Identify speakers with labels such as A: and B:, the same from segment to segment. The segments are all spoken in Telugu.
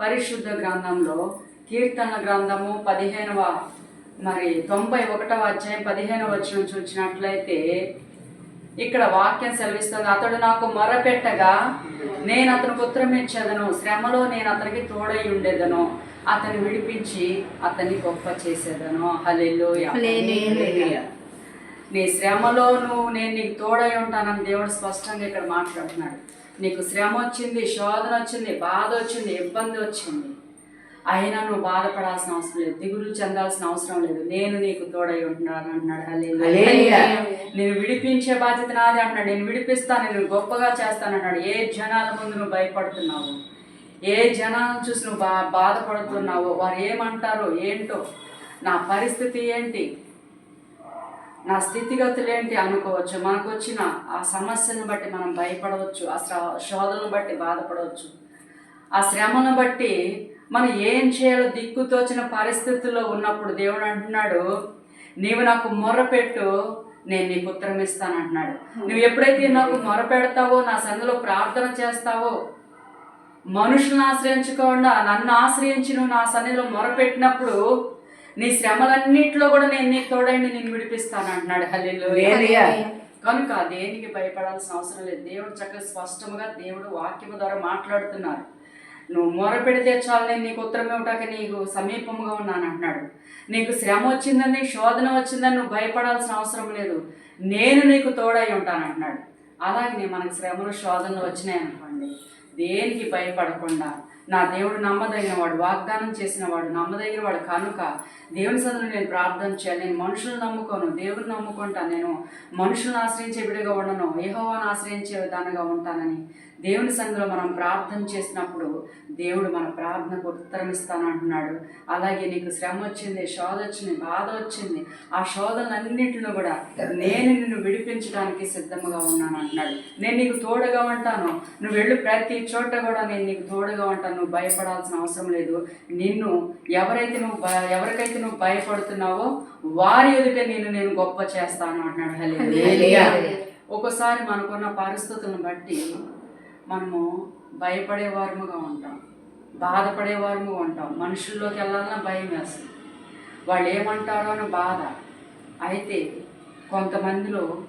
A: పరిశుద్ధ గ్రంథంలో కీర్తన గ్రంథము పదిహేనవ మరి తొంభై ఒకటవ అధ్యాయం పదిహేనవ వచ్చిన చూసినట్లయితే ఇక్కడ వాక్యం సెలవిస్తుంది అతడు నాకు మొరపెట్టగా నేను అతనికి ఉత్తరం ఇచ్చేదను శ్రమలో నేను అతనికి తోడై ఉండేదను అతన్ని విడిపించి అతన్ని గొప్ప చేసేదను. హల్లెలూయా. నీ శ్రమలో నువ్వు నేను నీకు తోడై ఉంటానని దేవుడు స్పష్టంగా ఇక్కడ మాట్లాడుతున్నాడు. నీకు శ్రమ వచ్చింది శోధన వచ్చింది బాధ వచ్చింది ఇబ్బంది వచ్చింది. అయినా నువ్వు బాధపడాల్సిన అవసరం లేదు. దిగులు చెందాల్సిన అవసరం లేదు. నేను నీకు తోడై ఉంటున్నాను. హల్లెలూయా. నేను విడిపించే బాధ్యత నాది అంటున్నాడు. నేను విడిపిస్తాను నేను గొప్పగా చేస్తాను అన్నాడు ఏ జనాల ముందు నువ్వు భయపడుతున్నావు? ఏ జనాలను చూసి నువ్వు బా బాధపడుతున్నావో? వారు ఏమంటారో? ఏంటో? నా పరిస్థితి ఏంటి? నా స్థితిగతులు ఏంటి అనుకోవచ్చు. మనకు వచ్చిన ఆ సమస్యను బట్టి మనం భయపడవచ్చు. ఆ శ్ర- శోధనను బట్టి బాధపడవచ్చు. ఆ శ్రమను బట్టి మనం ఏం చేయాలో దిక్కుతోచిన పరిస్థితుల్లో ఉన్నప్పుడు దేవుడు అంటున్నాడు నీవు నాకు మొర్రపెట్టు నేను నీకు ఉత్తరం ఇస్తాను అంటున్నాడు. నువ్వు ఎప్పుడైతే నాకు మొరపెడతావో నా సందులో ప్రార్థన చేస్తావో మనుషులను ఆశ్రయించకుండా నన్ను ఆశ్రయించి నువ్వు నా సన్నిధిలో మొరపెట్టినప్పుడు నీ శ్రమలన్నిట్లో కూడా నేను నీకు తోడైండి నేను విడిపిస్తాను అంటున్నాడు. హల్లెలూయా కనుక దేనికి భయపడాల్సిన అవసరం లేదు. దేవుడు చక్కగా స్పష్టంగా దేవుడు వాక్యము ద్వారా మాట్లాడుతున్నారు. నువ్వు మొరపెడితే చాలు నేను నీకు ఉత్తరం ఇవ్వటానికి నీకు సమీపంగా ఉన్నాను అంటున్నాడు. నీకు శ్రమ వచ్చిందని శోధన వచ్చిందని నువ్వు భయపడాల్సిన అవసరం లేదు. నేను నీకు తోడై ఉంటాను అంటున్నాడు. అలాగే మనకు శ్రమలు శోధనలు వచ్చినాయి అనుకోండి దేనికి భయపడకుండా నా దేవుడు నమ్మదగిన వాడు వాగ్దానం చేసిన వాడు నమ్మదగిన వాడు కనుక దేవుని సదును నేను ప్రార్థన చేయాలి. నేను మనుషులు నమ్ముకోను దేవుని నమ్ముకుంటాను నేను మనుషులను ఆశ్రయించే బిడగా ఉండను ఏహోవాను ఆశ్రయించే విధానంగా ఉంటానని దేవుని సందులో మనం ప్రార్థన చేసినప్పుడు దేవుడు మన ప్రార్థనకు ఉత్తరం ఇస్తాను అంటున్నాడు. అలాగే నీకు శ్రమ వచ్చింది శోధ వచ్చింది బాధ వచ్చింది ఆ శోధనన్నింటిని కూడా నేను నిన్ను విడిపించడానికి సిద్ధంగా ఉన్నాను అంటున్నాడు. నేను నీకు తోడుగా ఉంటాను. నువ్వు వెళ్ళు ప్రతి చోట కూడా నేను నీకు తోడుగా ఉంటాను. నువ్వు భయపడాల్సిన అవసరం లేదు. నిన్ను ఎవరైతే నువ్వు ఎవరికైతే నువ్వు భయపడుతున్నావో వారి ఎదుట నేను నేను గొప్ప చేస్తాను అంటున్నాడు. హల్లెలూయా. ఒక్కోసారి మనకున్న పరిస్థితులను బట్టి మనము భయపడేవారముగా ఉంటాం. బాధపడేవారముగా ఉంటాం. మనుషుల్లోకి వెళ్ళాలన్నా భయం వేస్తుంది వాళ్ళు ఏమంటారో అని బాధ. అయితే కొంతమందిలో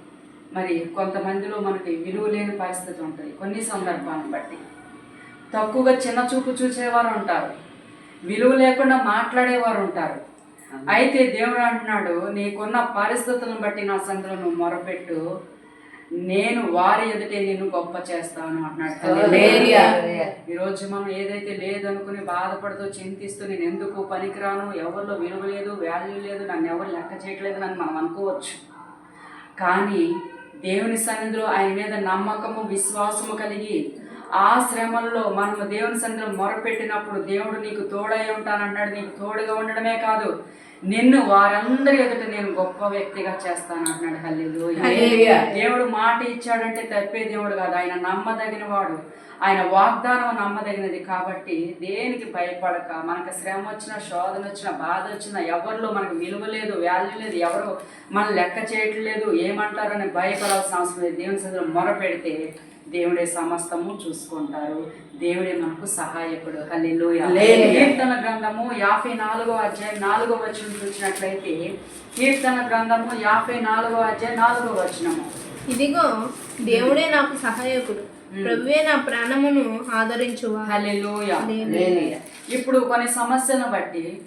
A: మరి కొంతమందిలో మనకి విలువ లేని పరిస్థితి ఉంటుంది కొన్ని సందర్భాలను బట్టి. తక్కువగా చిన్న చూపు చూసేవారు ఉంటారు. విలువ లేకుండా మాట్లాడేవారు ఉంటారు. అయితే దేవుడు అంటున్నాడు నీకున్న పరిస్థితులను బట్టి నా సందులో నువ్వు మొరపెట్టు. నేను వారి ఎదుటే నిన్ను గొప్ప చేస్తాను అంటున్నాడు. ఈరోజు మనం ఏదైతే లేదనుకుని బాధపడుతూ చింతిస్తూ నేను ఎందుకు పనికిరాను ఎవరిలో విలువ లేదు వాల్యూ లేదు నన్ను ఎవరు లెక్క చేయట్లేదు అని మనం అనుకోవచ్చు. కానీ దేవుని సన్నిధిలో ఆయన మీద నమ్మకము విశ్వాసము కలిగి ఆ శ్రమల్లో మనము దేవుని సన్నిధిలో మొరపెట్టినప్పుడు దేవుడు నీకు తోడై ఉంటానన్నాడు నీకు తోడుగా ఉండడమే కాదు. నిన్ను వారందరి ఎదుట నేను గొప్ప వ్యక్తిగా చేస్తాను అంటున్నాడు. హల్లెలూయా. దేవుడు మాట ఇచ్చాడంటే తప్పే దేవుడు కాదు. ఆయన నమ్మదగిన వాడు. ఆయన వాగ్దానం నమ్మదగినది కాబట్టి దేనికి భయపడక. మనకు శ్రమ వచ్చిన శోధన వచ్చిన బాధ వచ్చిన ఎవరిలో మనకు విలువ లేదు వాల్యూ లేదు ఎవరు మన లెక్క చేయట్లేదు ఏమంటారని భయపడాల్సిన అవసరం లేదు. దేవుని సందులో మొరపెడితే దేవుడే సమస్తము చూసుకుంటారు. దేవుడే మనకు సహాయకుడు. కీర్తన గ్రంథము యాభై నాలుగో అధ్యాయం నాలుగో వచనం చూసినట్లయితే కీర్తన గ్రంథము యాభై నాలుగో అధ్యాయం నాలుగో వచనము.
B: ఇదిగో దేవుడే నాకు సహాయకుడు. ప్రభువే నా ప్రాణమును ఆదరించువా
A: హల్లెలూయా. ఇప్పుడు కొన్ని సమస్యలను బట్టి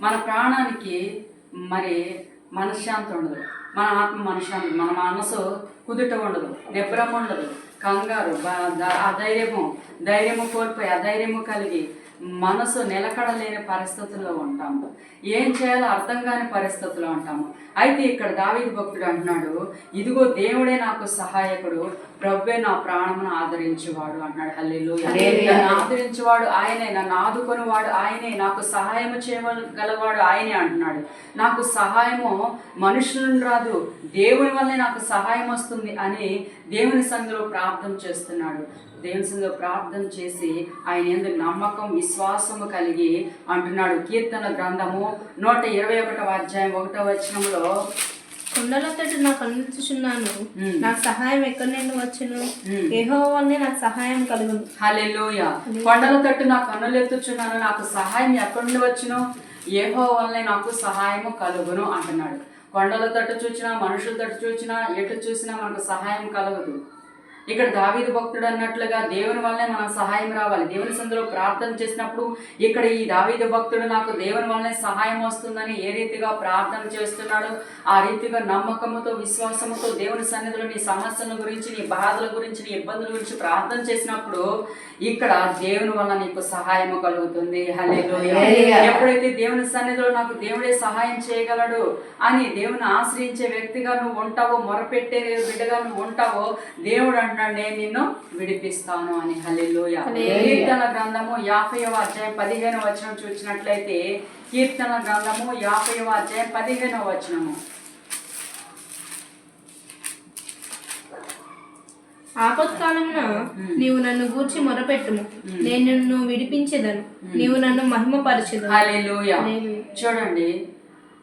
A: మన ప్రాణానికి మరి మనశ్శాంతి ఉండదు. మన ఆత్మ మనశ్శాంతి మన మనసు కుదుట ఉండదు. నిబ్రం ఉండదు. కంగారు బా- ద- అధైర్యము ధైర్యము కోల్పోయి అధైర్యము కలిగి మనసు నిలకడలేని పరిస్థితుల్లో ఉంటాము. ఏం చేయాలో అర్థం కాని పరిస్థితుల్లో ఉంటాము. అయితే ఇక్కడ దావీదు భక్తుడు అంటున్నాడు ఇదిగో దేవుడే నాకు సహాయకుడు ప్రవ్వే నా ప్రాణమును ఆదరించేవాడు అన్నాడు హల్లెలూయా. నన్ను ఆదరించేవాడు ఆయనే నన్ను ఆదుకునేవాడు ఆయనే నాకు సహాయం చేయగలవాడు ఆయనే అంటున్నాడు. నాకు సహాయము మనుషుల నుండి రాదు దేవుని వల్లే నాకు సహాయం వస్తుంది అని దేవుని సందులో ప్రార్థన చేస్తున్నాడు. దేవుని సందులో ప్రార్థన చేసి ఆయన ఎందుకు నమ్మకం విశ్వాసము కలిగి అంటున్నాడు. కీర్తన గ్రంథము నూట ఇరవై ఒకటవ అధ్యాయం ఒకటవ వచనంలో
B: కొండలతోటి నాకు అందించుచున్నాను
A: ఉమ్.
B: నాకు సహాయం ఎక్కడి నుండి వచ్చును?
A: ఉమ్.
B: ఏహో వల్లే నాకు సహాయం కలుగును.
A: హల్లెలూయ. కొండల తట్టు నా కన్నులు ఎత్తుచున్నాను నాకు సహాయం ఎక్కడి నుండి వచ్చును? ఏహో వల్లే నాకు సహాయము కలుగును అంటున్నాడు. కొండల తట్టు చూచినా మనుషుల తట్టు చూచినా ఎటు చూసినా మనకు సహాయం కలగదు. ఇక్కడ దావీదు భక్తుడు అన్నట్లుగా దేవుని వల్లనే మనకు సహాయం రావాలి. దేవుని సందులో ప్రార్థన చేసినప్పుడు ఇక్కడ ఈ దావీదు భక్తుడు నాకు దేవుని వల్లనే సహాయం వస్తుందని ఏ రీతిగా ప్రార్థన చేస్తున్నాడో ఆ రీతిగా నమ్మకముతో విశ్వాసముతో దేవుని సన్నిధిలో నీ సమస్యల గురించి నీ బాధల గురించి నీ ఇబ్బందుల గురించి ప్రార్థన చేసినప్పుడు ఇక్కడ దేవుని వల్ల నీకు సహాయం కలుగుతుంది. ఎప్పుడైతే దేవుని సన్నిధిలో నాకు దేవుడే సహాయం చేయగలడు అని దేవుని ఆశ్రయించే వ్యక్తిగా నువ్వు ఉంటావో మొరపెట్టే బిడ్డగా నువ్వు ఉంటావో దేవుడు అంటున్నాడు నేను నిన్ను విడిపిస్తాను అని. హల్లెలూయ. కీర్తన గ్రంథము యాభైవ అధ్యాయం పదిహేను వచనం చూసినట్లయితే కీర్తన గ్రంథము యాభైవ అధ్యాయం పదిహేనవ వచనము.
B: ఆపత్కాలమున నీవు నన్ను గూర్చి మొరపెట్టుము. నేను నిన్ను విడిపించేదను. నీవు నన్ను
A: హల్లెలూయా. చూడండి.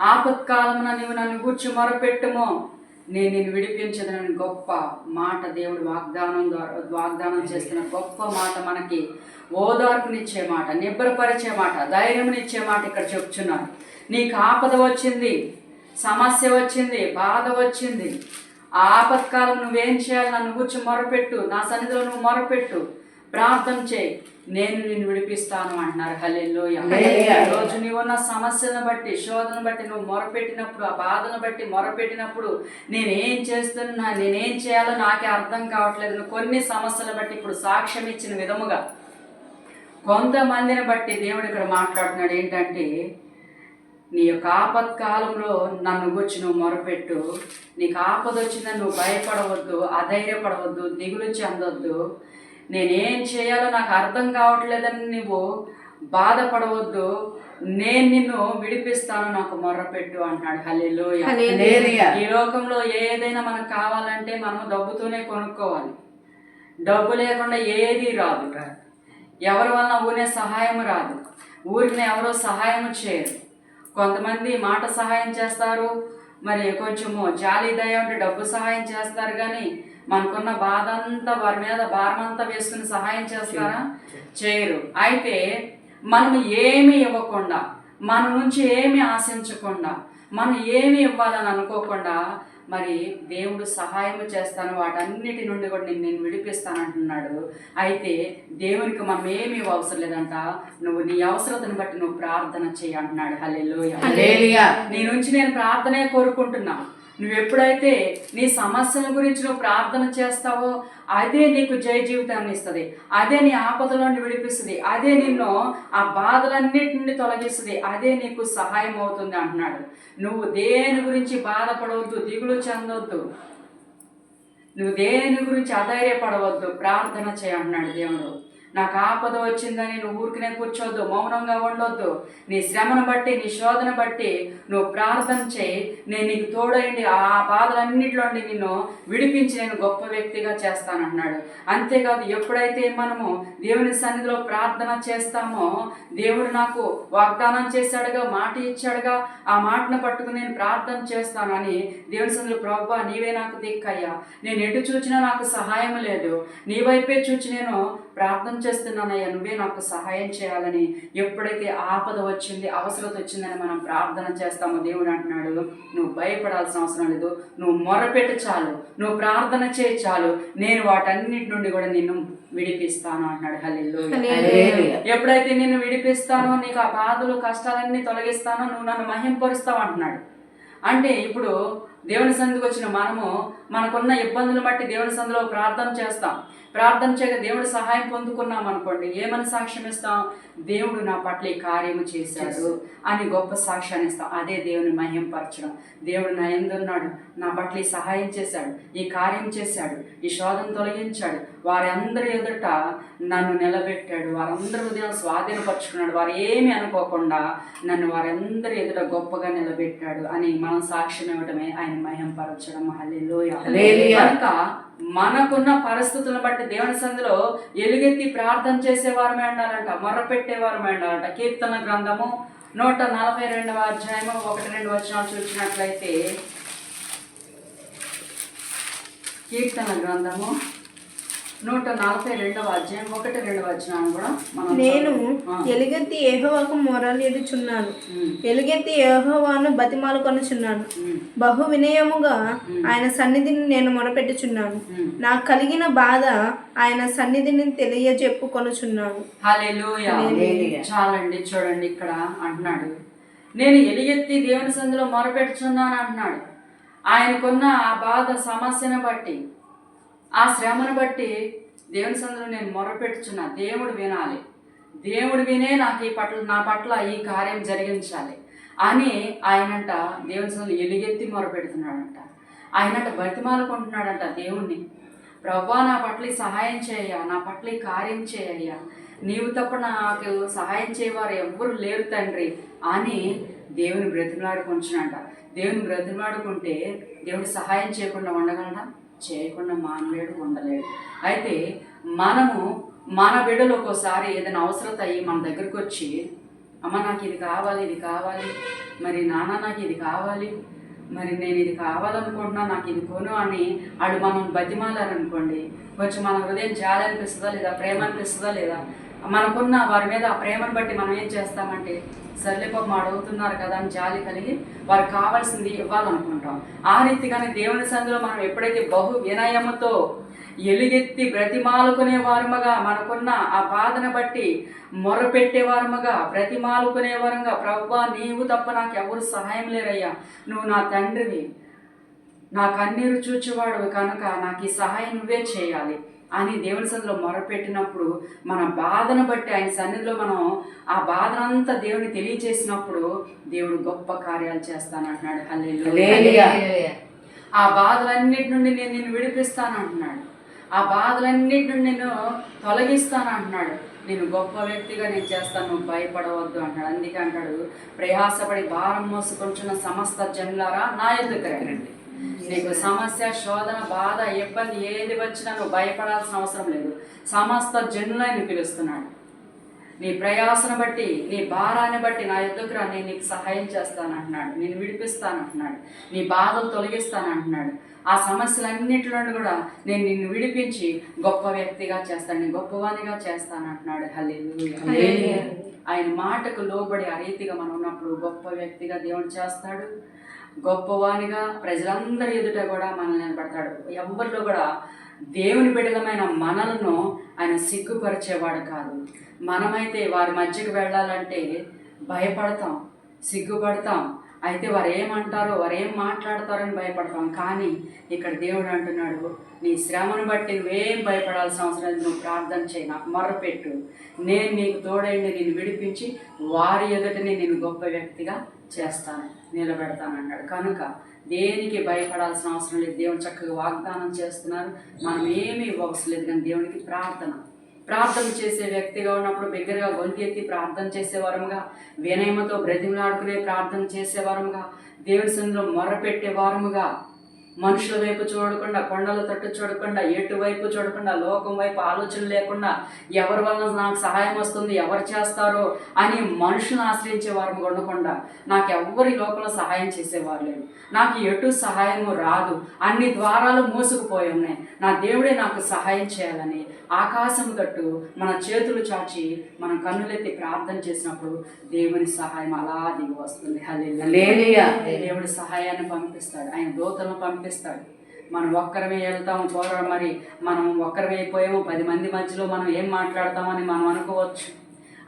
A: ఆపత్కాలమున నీవు నన్ను గూర్చి మొరపెట్టుము. నేను నిన్ను విడిపించదనని గొప్ప మాట దేవుడు వాగ్దానం ద్వారా వాగ్దానం చేస్తున్న గొప్ప మాట మనకి ఓదార్పునిచ్చే మాట నిబ్బరపరిచే మాట ధైర్యమునిచ్చే మాట ఇక్కడ చెప్తున్నాను. నీకు ఆపద వచ్చింది సమస్య వచ్చింది బాధ వచ్చింది. ఆ ఆపత్కాలం నువ్వేం చేయాలి? నన్ను కూర్చో మొరపెట్టు. నా సన్నిధిలో నువ్వు మొరపెట్టు. ప్రార్థన చేయి. నేను నిన్ను విడిపిస్తాను అంటున్నారు. హల్లెలూయా. రోజు నీవు ఉన్న సమస్యలను బట్టి శోధన బట్టి నువ్వు మొరపెట్టినప్పుడు ఆ బాధను బట్టి మొరపెట్టినప్పుడు నేనేం చేస్తున్నా నేనేం చేయాలో నాకే అర్థం కావట్లేదు. నువ్వు కొన్ని సమస్యలు బట్టి ఇప్పుడు సాక్ష్యం ఇచ్చిన విధముగా కొంతమందిని బట్టి దేవుడు ఇక్కడ మాట్లాడుతున్నాడు. ఏంటంటే నీ యొక్క ఆపత్కాలంలో నన్ను గురించి నువ్వు మొరపెట్టు. నీకు ఆపద వచ్చిందని నువ్వు భయపడవద్దు అధైర్యపడవద్దు దిగులు చెందొద్దు. నేనేం చేయాలో నాకు అర్థం కావట్లేదని నువ్వు బాధపడవద్దు. నేను నిన్ను విడిపిస్తాను నాకు మొర్రపెట్టు అంటున్నాడు. హల్లెలూయా. ఈ లోకంలో ఏదైనా మనకు కావాలంటే మనం డబ్బుతోనే కొనుక్కోవాలి. డబ్బు లేకుండా ఏది రాదు. ఎవరి వలన ఊనే సహాయం రాదు. ఊరికి ఎవరో సహాయం చేయరు. కొంతమంది మాట సహాయం చేస్తారు. మరి కొంచెము జాలి దయ ఉంటే డబ్బు సహాయం చేస్తారు కానీ మనకున్న బాధ అంతా వారి మీద భారం అంతా వేసుకుని సహాయం చేస్తారా? చేయరు. అయితే మనం ఏమి ఇవ్వకుండా మన నుంచి ఏమి ఆశించకుండా మనం ఏమి ఇవ్వాలని అనుకోకుండా మరి దేవుడు సహాయం చేస్తాను వాటన్నిటి నుండి కూడా నేను నేను విడిపిస్తాను అంటున్నాడు. అయితే దేవునికి మనం ఏమి అవసరం లేదంట నువ్వు నీ అవసరతను బట్టి నువ్వు ప్రార్థన చేయి అంటున్నాడు. హల్లెలూయా. నీ నుంచి నేను ప్రార్థనే కోరుకుంటున్నా. నువ్వు ఎప్పుడైతే నీ సమస్యల గురించి నువ్వు ప్రార్థన చేస్తావో అదే నీకు జయ జీవితాన్ని ఇస్తుంది. అదే నీ ఆపదల నుండి విడిపిస్తుంది. అదే నిన్ను ఆ బాధలన్నిటి నుండి తొలగిస్తుంది. అదే నీకు సహాయం అవుతుంది అంటున్నాడు. నువ్వు దేని గురించి బాధపడవద్దు దిగులు చెందొద్దు. నువ్వు దేని గురించి అధైర్యపడవద్దు ప్రార్థన చేయ దేవుడు. నాకు ఆపద వచ్చిందని నువ్వు ఊరికనే కూర్చోవద్దు మౌనంగా ఉండొద్దు. నీ శ్రమను బట్టి నీ శోధన బట్టి నువ్వు ప్రార్థన చేయి. నేను నీకు తోడైండి ఆ బాధలన్నింటిలో నిన్ను విడిపించి నేను గొప్ప వ్యక్తిగా చేస్తానంటున్నాడు అంతేకాదు ఎప్పుడైతే మనము దేవుని సన్నిధిలో ప్రార్థన చేస్తామో దేవుడు నాకు వాగ్దానం చేశాడుగా మాట ఇచ్చాడుగా ఆ మాటను పట్టుకుని నేను ప్రార్థన చేస్తానని దేవుని సన్నిధిలో ప్రభా నీవే నాకు దిక్కయ్యా. నేను ఎటు చూచినా నాకు సహాయం లేదు. నీ వైపే చూచి నేను ప్రార్థన చేస్తున్నానయ్యా నువ్వే నాకు సహాయం చేయాలని ఎప్పుడైతే ఆపద వచ్చింది అవసరత వచ్చిందని మనం ప్రార్థన చేస్తామో దేవుడు అంటున్నాడు నువ్వు భయపడాల్సిన అవసరం లేదు నువ్వు మొరపెట్టు చాలు నువ్వు ప్రార్థన చేయి చాలు నేను వాటన్నిటి నుండి కూడా నిన్ను విడిపిస్తాను అంటున్నాడు. హల్లెలూయా. ఎప్పుడైతే నిన్ను విడిపిస్తానో నీకు ఆ బాధలు కష్టాలన్నీ తొలగిస్తానో నువ్వు నన్ను మహింపరుస్తావు అంటున్నాడు. అంటే ఇప్పుడు దేవుని సందుకు వచ్చిన మనము మనకున్న ఇబ్బందులు బట్టి దేవుని సందులో ప్రార్థన చేస్తాం. ప్రార్థన చేయక దేవుడి సహాయం పొందుకున్నాం అనుకోండి. ఏమని సాక్ష్యం ఇస్తాం? దేవుడు నా పట్ల ఈ కార్యము చేశాడు అని గొప్ప సాక్ష్యాన్ని ఇస్తాం. అదే దేవుని మహింపరచడం. దేవుడు నా ఎందున్నాడు నా పట్ల ఈ సహాయం చేశాడు. ఈ కార్యం చేశాడు. ఈ శోధన తొలగించాడు. వారందరి ఎదుట నన్ను నిలబెట్టాడు. వారందరి ఉదయం స్వాధీనపరుచుకున్నాడు. వారు ఏమి అనుకోకుండా నన్ను వారందరి ఎదుట గొప్పగా నిలబెట్టాడు అని మనం సాక్ష్యం ఇవ్వడమే ఆయన మహింపరచడం. హల్లెలూయా. కనుక మనకున్న పరిస్థితులను బట్టి దేవుని సంధిలో ఎలుగెత్తి ప్రార్థన చేసేవారమే ఉండాలంట మొరపెట్టేవారమే ఉండాలంట కీర్తన గ్రంథము నూట నలభై రెండవ అధ్యాయము ఒకటి రెండు వచనాలు చూసినట్లయితే కీర్తన గ్రంథము నూట నలభై రెండవ అధ్యాయం ఒకటి రెండవ అధ్యాయం కూడా మనం
B: నేను. ఎలుగెత్తి ఏహోవాకు మొరలిడుచున్నాను ఎలుగెత్తి ఏహోవాను బతిమాలు కొనుచున్నాను. బహు వినయముగా ఆయన సన్నిధిని నేను మొరపెట్టుచున్నాను. నాకు కలిగిన బాధ ఆయన సన్నిధిని తెలియజెప్పు కొనుచున్నాను.
A: హల్లెలూయా.
C: హల్లెలూయా.
A: చాలండి చూడండి ఇక్కడ అంటున్నాడు. నేను ఎలుగెత్తి దేవుని సందులో మొరపెట్టుచున్నాను అంటున్నాడు. ఆయనకున్న ఆ బాధ సమస్యను బట్టి ఆ శ్రమను బట్టి దేవుని సందులో నేను మొరపెట్టుచున్నా దేవుడు వినాలి. దేవుడు వినే నాకు ఈ పట్ల నా పట్ల ఈ కార్యం జరిగించాలి అని ఆయనంట దేవుని సందులో ఎలుగెత్తి మొరపెడుతున్నాడంట. ఆయనంట బతిమాలుకుంటున్నాడంట దేవుణ్ణి. ప్రభా నా పట్ల సహాయం చేయ నా పట్ల ఈ కార్యం చేయ్యా నీవు తప్ప నాకు సహాయం చేయవారు ఎవ్వరు లేరు తండ్రి అని దేవుని బ్రతిమలాడుకుంటున్నాడంట దేవుని బ్రతిమలాడుకుంటే దేవుడు సహాయం చేయకుండా ఉండగలడా? చేయకుండా మానలేడు ఉండలేడు. అయితే మనము మన బిడ్డలు ఒక్కోసారి ఏదైనా అవసరత అయ్యి మన దగ్గరకు వచ్చి అమ్మ నాకు ఇది కావాలి ఇది కావాలి. మరి నాన్న నాకు ఇది కావాలి. మరి నేను ఇది కావాలనుకుంటున్నా నాకు ఇది కొను అని ఆడు మనం బతిమాలారనుకోండి. కొంచెం మన హృదయం జాలి అనిపిస్తుందా లేదా? ప్రేమ అనిపిస్తుందా లేదా? మనకున్న వారి మీద ప్రేమను బట్టి మనం ఏం చేస్తామంటే సర్లే పాపం అడుగుతున్నారు కదా అని జాలి కలిగి వారికి కావాల్సింది ఇవ్వాలనుకుంటాం. ఆ రీతిగానే దేవుని సందులో మనం ఎప్పుడైతే బహు వినయముతో ఎలుగెత్తి బ్రతిమాలుకునే వారముగా మనకున్న ఆ బాధను బట్టి మొరపెట్టే వారముగా బ్రతిమాలుకునే వారంగా ప్రవ్వా నీవు తప్ప నాకు ఎవరు సహాయం లేరయ్యా. నువ్వు నా తండ్రివి. నా కన్నీరు చూచేవాడు కనుక నాకు ఈ సహాయం నువ్వే చేయాలి. అని దేవుని సన్నిధిలో మొరపెట్టినప్పుడు మన బాధను బట్టి ఆయన సన్నిధిలో మనం ఆ బాధనంతా దేవుని తెలియచేసినప్పుడు దేవుడు గొప్ప కార్యాలు చేస్తానంటున్నాడు హల్లెలూయా.
C: హల్లెలూయా.
A: ఆ బాధలన్నిటి నుండి నేను నిన్ను విడిపిస్తాను అంటున్నాడు. ఆ బాధలన్నిటి నుండి నేను తొలగిస్తాను అంటున్నాడు. నేను గొప్ప వ్యక్తిగా నేను చేస్తాను నువ్వు భయపడవద్దు అంటాడు అందుకే అంటాడు ప్రయాసపడి భారం మోసుకొంచున్న సమస్త జనులారా నా ఎదుకు రండి. నీకు సమస్య శోధన బాధ ఇబ్బంది ఏది వచ్చినా నువ్వు భయపడాల్సిన అవసరం లేదు. సమస్త జనులని పిలుస్తున్నాడు. నీ ప్రయాసను బట్టి నీ భారాన్ని బట్టి నా ఎద్దుకు రా నేను నీకు సహాయం చేస్తాను అంటున్నాడు నేను విడిపిస్తాను అంటున్నాడు నీ బాధలు తొలగిస్తాను అంటున్నాడు ఆ సమస్యలన్నింటిలో కూడా నేను నిన్ను విడిపించి గొప్ప వ్యక్తిగా చేస్తాను. నేను గొప్పవానిగా చేస్తాను అంటున్నాడు హల్లెలూయా
C: హల్లెలూయా.
A: ఆయన మాటకు లోబడి ఆ రీతిగా మనం ఉన్నప్పుడు గొప్ప వ్యక్తిగా దేవుడు చేస్తాడు. గొప్పవానిగా ప్రజలందరి ఎదుట కూడా మనల్ని నిలబడతాడు. ఎవరిలో కూడా దేవుని బిడ్డలమైన మనలను ఆయన సిగ్గుపరిచేవాడు కాదు. మనమైతే వారి మధ్యకు వెళ్ళాలంటే భయపడతాం సిగ్గుపడతాం. అయితే వారు ఏమంటారో వారు ఏం మాట్లాడతారని భయపడతాం. కానీ ఇక్కడ దేవుడు అంటున్నాడు నీ శ్రమను బట్టి నువ్వేం భయపడాల్సిన అవసరం లేదు. నువ్వు ప్రార్థన చేయి నాకు మొర్రపెట్టు నేను నీకు తోడైండి నేను విడిపించి వారి ఎదుటనే నేను గొప్ప వ్యక్తిగా చేస్తాను నిలబెడతాను అన్నాడు. కనుక దేనికి భయపడాల్సిన అవసరం లేదు. దేవుడు చక్కగా వాగ్దానం చేస్తున్నారు. మనం ఏమీ ఇవ్వవలసిన లేదు. కానీ దేవునికి ప్రార్థన. ప్రార్థన చేసే వ్యక్తిగా ఉన్నప్పుడు బిగ్గరగా గొంతు ఎత్తి ప్రార్థన చేసేవారముగా వినయమతో బ్రతిమలాడుకునే ప్రార్థన చేసేవారముగా దేవుడి సందులో మొరపెట్టేవారముగా మనుషుల వైపు చూడకుండా కొండల తట్టు చూడకుండా ఎటువైపు చూడకుండా లోకం వైపు ఆలోచన లేకుండా ఎవరి వల్ల నాకు సహాయం వస్తుంది ఎవరు చేస్తారో అని మనుషులను ఆశ్రయించే వారు ఉండకుండా నాకు ఎవ్వరి లోపల సహాయం చేసేవారు లేదు నాకు ఎటు సహాయము రాదు. అన్ని ద్వారాలు మూసుకుపోయి ఉన్నాయి. నా దేవుడే నాకు సహాయం చేయాలని ఆకాశం తట్టు మన చేతులు చాచి మనం కన్నులెత్తి ప్రార్థన చేసినప్పుడు దేవుని సహాయం అలా దిగి వస్తుంది. దేవుడి సహాయాన్ని పంపిస్తాడు. ఆయన దూతలను పంపిస్తాడు. మనం ఒక్కరమే వెళ్తాం పోరాడు మరి? మనం ఒక్కరమే అయిపోయాము. పది మంది మధ్యలో మనం ఏం మాట్లాడతామని మనం అనుకోవచ్చు.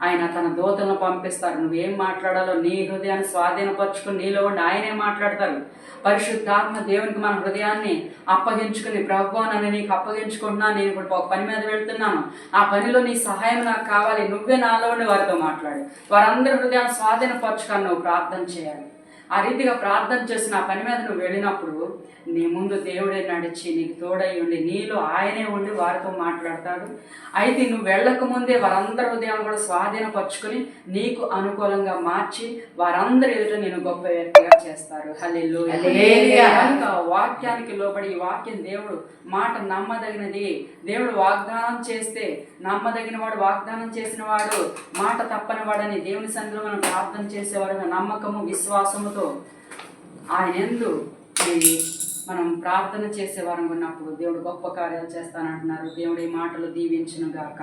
A: ఆయన తన దూతలను పంపిస్తారు. నువ్వేం మాట్లాడాలో నీ హృదయాన్ని స్వాధీనపరచుకుని నీలో ఉండి ఆయనే మాట్లాడతారు పరిశుద్ధాత్మ దేవునికి మన హృదయాన్ని అప్పగించుకుని ప్రభు నన్ను నీకు అప్పగించుకుంటున్నా నేను ఇప్పుడు ఒక పని మీద వెళ్తున్నాను. ఆ పనిలో నీ సహాయం నాకు కావాలి. నువ్వే నాలో ఉండి వారితో మాట్లాడు. వారందరి హృదయాన్ని స్వాధీనపరచుకొని నువ్వు ప్రార్థన చేయాలి. ఆ రీతిగా ప్రార్థన చేసిన ఆ పని మీద నువ్వు వెళ్ళినప్పుడు నీ ముందు దేవుడే నడిచి నీకు తోడై ఉండి నీలో ఆయనే ఉండి వారితో మాట్లాడతాడు అయితే నువ్వు వెళ్ళక ముందే వారందరి హృదయాన్ని కూడా స్వాధీనపరచుకొని నీకు అనుకూలంగా మార్చి వారందరి ఎదుట నేను గొప్ప వ్యక్తిగా చేస్తారు. హల్లెలూయా. కనుక వాక్యానికి లోబడి ఈ వాక్యం దేవుడు మాట నమ్మదగినది దేవుడు వాగ్దానం చేస్తే నమ్మదగిన వాడు వాగ్దానం చేసిన వాడు మాట తప్పని వాడని దేవుని మనం ప్రార్థన చేసేవాడు నమ్మకము విశ్వాసముతో ఆయన ఎందు మనం ప్రార్థన చేసే వారం ఉన్నప్పుడు దేవుడు గొప్ప కార్యాలు చేస్తానంటున్నారు. దేవుడి మాటలు దీవించును గాక